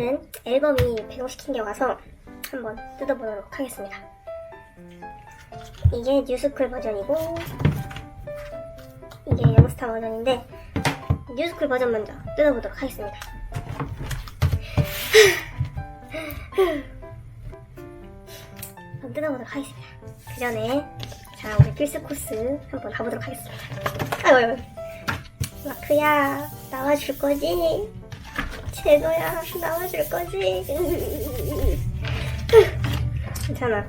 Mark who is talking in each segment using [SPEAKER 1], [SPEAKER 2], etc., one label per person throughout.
[SPEAKER 1] 오늘은 앨범이 배송시킨 게 와서 한번 뜯어보도록 하겠습니다. 이게 뉴스쿨 버전이고 이게 영스타 버전인데 뉴스쿨 버전 먼저 뜯어보도록 하겠습니다. 한번 뜯어보도록 하겠습니다. 그 전에 자 우리 필수 코스 한번 가보도록 하겠습니다. 아이고 마크야 나와줄 거지? 제노야 나와줄 거지? 괜찮아.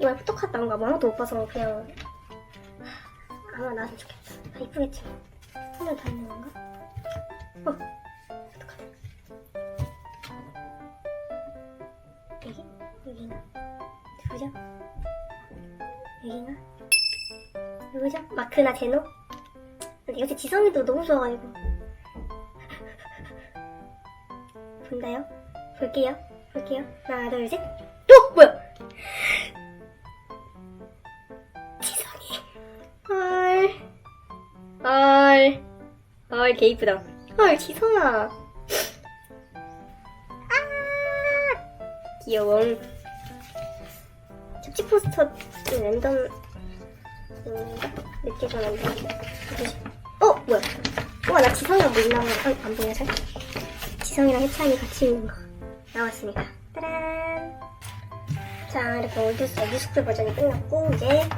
[SPEAKER 1] 이번에 포토카드 나온 거 아무도 못 봐서 그냥 아마 나왔으면 좋겠다. 아, 이쁘겠지. 한명 더 있는 건가? 어, 여기인가? 누구죠? 여기인가? 누구죠? 마크나 제노? 근데 요새 지성이도 너무 좋아가지고 본다요? 볼게요 볼게요 하나 둘셋 어? 뭐야? 지성이 헐 헐, 헐, 개 이쁘다. 헐, 지성아. 아, 귀여워. 접지 포스터 랜덤, 인가? 늦게 전화인데. 어, 뭐야? 우와, 나 지성이랑 뭐 있나? 아, 안 보여, 잘? 지성이랑 해찬이 같이 있는 거. 나왔습니다. 따란. 자, 이렇게 올드스, 뉴스쿨 버전이 끝났고, 이제,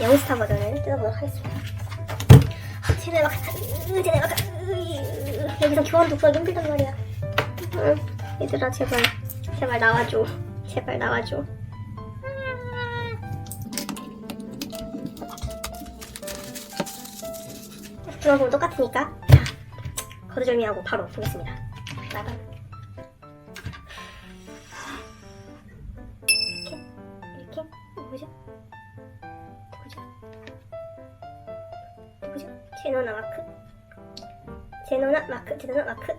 [SPEAKER 1] 영스타 버전을 뜯어보도록 하겠습니다. 쟤네 막, 으, 쟤네 막, 으, 여기서 교환도 구하기 힘들단 말이야. 응, 얘들아, 제발, 제발 나와줘. 제발 나와줘. 중앙은 똑같으니까, 자, 거두절미하고 바로 보겠습니다. 나가. 이렇게, 이렇게, 뭐죠? 누구죠? 누구죠? 제노나 마크? 제노나 마크? 제노나 마크?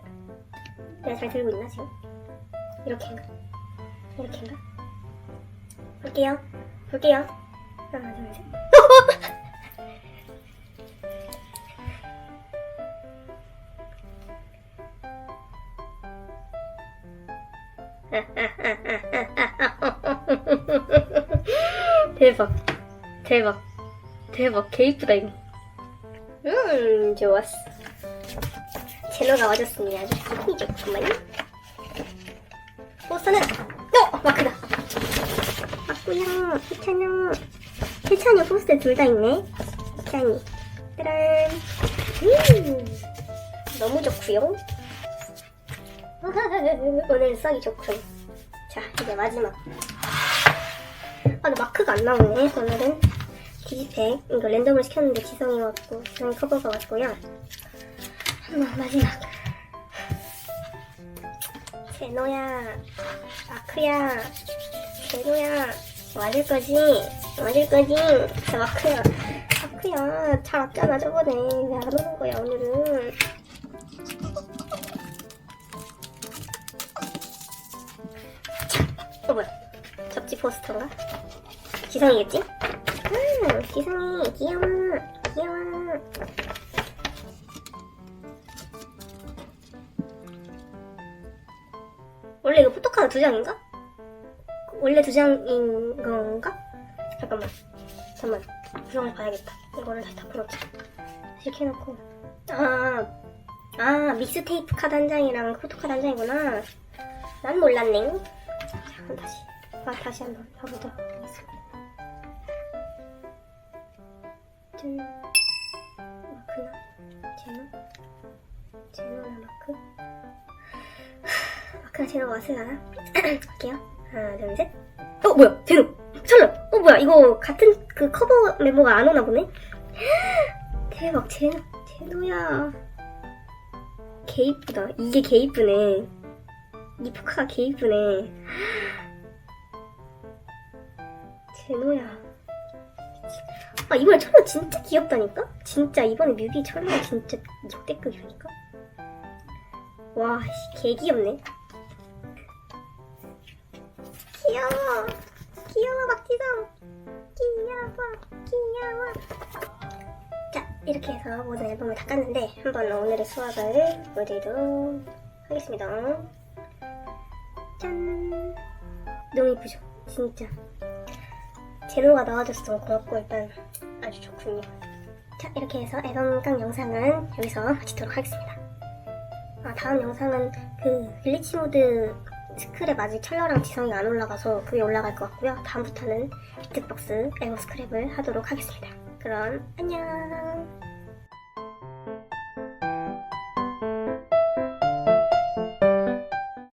[SPEAKER 1] 내가 잘 들고 있나 지금? 이렇게인가? 이렇게인가? 볼게요. 볼게요. 하나, 둘, 셋. 대박. 대박. 대박. 개 이쁘다, 이거. 음, 좋았어. 제노가 와줬으니 아주 기분이 좋구만. 포스는, 어! 마크다. 마크야, 해찬이. 해찬이 포스트 둘다 있네. 해찬이. 짜란. 음, 너무 좋구요. 오늘 써기 좋군. 자, 이제 마지막. 아, 근데 마크가 안 나오네, 오늘은. 디지팩. 이거 랜덤을 시켰는데 지성이 왔고, 지성이 커버가 왔고요. 한번 마지막. 제노야, 마크야, 제노야, 맞을 거지? 맞을 거지? 자, 마크야. 마크야, 잘 왔잖아, 저번에. 왜 안 오는 거야, 오늘은? 어, 뭐야? 접지 포스터인가? 지성이겠지? 음, 지성이, 귀여워, 귀여워. 원래 이거 포토카드 두 장인가? 원래 두 장인 건가? 잠깐만. 잠깐만. 구성을 봐야겠다. 이거를 다시 다 풀었지. 이렇게 해놓고. 아, 아, 믹스테이프 카드 한 장이랑 포토카드 한 장이구나. 난 몰랐네. 자, 그럼 다시. 아, 다시 한번 하겠습니다. 짠. 마크나? 제노? 제노나 마크? 마크나 제노 왔을라나? 갈게요. 하나, 둘, 셋. 어, 뭐야? 제노! 설마! 어, 뭐야? 이거 같은 그 커버 멤버가 안 오나 보네? 대박, 제노, 제노야. 개 이쁘다. 이게 개 이쁘네. 이 포카가 개 이쁘네. 제노야. 아 이번에 철로 진짜 귀엽다니까? 진짜 이번에 뮤비 철로 진짜 역대급이라니까? 와, 씨, 개 귀엽네. 귀여워. 귀여워 박지성 귀여워 귀여워 자 이렇게 해서 모든 앨범을 다 깠는데 한번 오늘의 수학을 보여드리도록 하겠습니다 짠 너무 이쁘죠 진짜 제노가 나와줘서 고맙고 일단 아주 좋군요 자 이렇게 해서 앨범 깡 영상은 여기서 마치도록 하겠습니다 아, 다음 영상은 그 글리치 모드 스크랩 아직 철러랑 지성이 안 올라가서 그게 올라갈 것 같고요. 다음부터는 비트박스 앨범 스크랩을 하도록 하겠습니다. 그럼 안녕.